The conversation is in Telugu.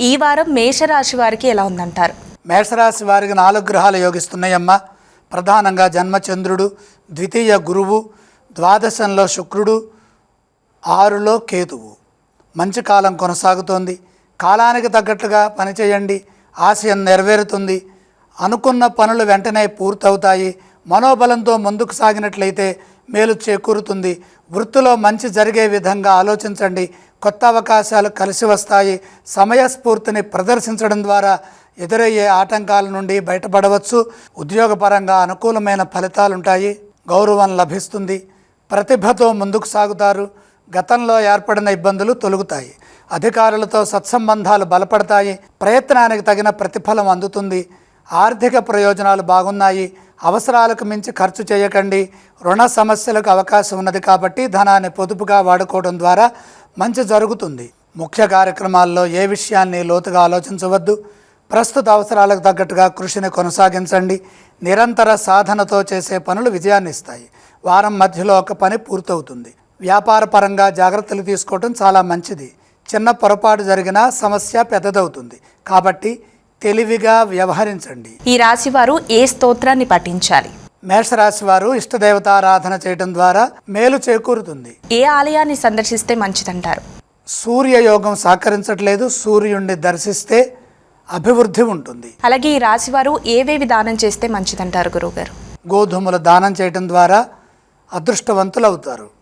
ఈ వారం మేషరాశి వారికి ఎలా ఉందంటారు? మేషరాశి వారికి నాలుగు గ్రహాలు యోగిస్తున్నాయమ్మ. ప్రధానంగా జన్మచంద్రుడు ద్వితీయ గురువు ద్వాదశంలో శుక్రుడు ఆరులో కేతువు. మంచి కాలం కొనసాగుతోంది. కాలానికి తగ్గట్లుగా పనిచేయండి ఆశయం నెరవేరుతుంది. అనుకున్న పనులు వెంటనే పూర్తవుతాయి. మనోబలంతో ముందుకు సాగినట్లయితే మేలు చేకూరుతుంది. వృత్తిలో మంచి జరిగే విధంగా ఆలోచించండి. కొత్త అవకాశాలు కలిసి వస్తాయి. సమయస్ఫూర్తిని ప్రదర్శించడం ద్వారా ఎదురయ్యే ఆటంకాల నుండి బయటపడవచ్చు. ఉద్యోగపరంగా అనుకూలమైన ఫలితాలుంటాయి. గౌరవం లభిస్తుంది. ప్రతిభతో ముందుకు సాగుతారు. గతంలో ఏర్పడిన ఇబ్బందులు తొలుగుతాయి. అధికారులతో సత్సంబంధాలు బలపడతాయి. ప్రయత్నానికి తగిన ప్రతిఫలం అందుతుంది. ఆర్థిక ప్రయోజనాలు బాగున్నాయి. అవసరాలకు మించి ఖర్చు చేయకండి. రుణ సమస్యలకు అవకాశం ఉన్నది కాబట్టి ధనాన్ని పొదుపుగా వాడుకోవడం ద్వారా మంచి జరుగుతుంది. ముఖ్య కార్యక్రమాల్లో ఏ విషయాన్ని లోతుగా ఆలోచించవద్దు. ప్రస్తుత అవసరాలకు తగ్గట్టుగా కృషిని కొనసాగించండి. నిరంతర సాధనతో చేసే పనులు విజయాన్ని ఇస్తాయి. వారం మధ్యలో ఒక పని పూర్తవుతుంది. వ్యాపార పరంగా జాగ్రత్తలు తీసుకోవడం చాలా మంచిది. చిన్న పొరపాటు జరిగినా సమస్య పెద్దదవుతుంది. కాబట్టి తెలివిగా వ్యవహరించండి. ఈ రాశి వారు ఏ స్తోత్రాన్ని పఠించాలి? మేషరాశి వారు ఇష్టదేవతారాధన చేయడం ద్వారా మేలు చేకూరుతుంది. ఏ ఆలయాన్ని సందర్శిస్తే మంచిదంటారు? సూర్యయోగం సహకరించట్లేదు. సూర్యుడిని దర్శిస్తే అభివృద్ధి ఉంటుంది. అలాగే ఈ రాశి వారు ఏవేవి దానం చేస్తే మంచిదంటారు గురువుగారు? గోధుమలు దానం చేయడం ద్వారా అదృష్టవంతులు అవుతారు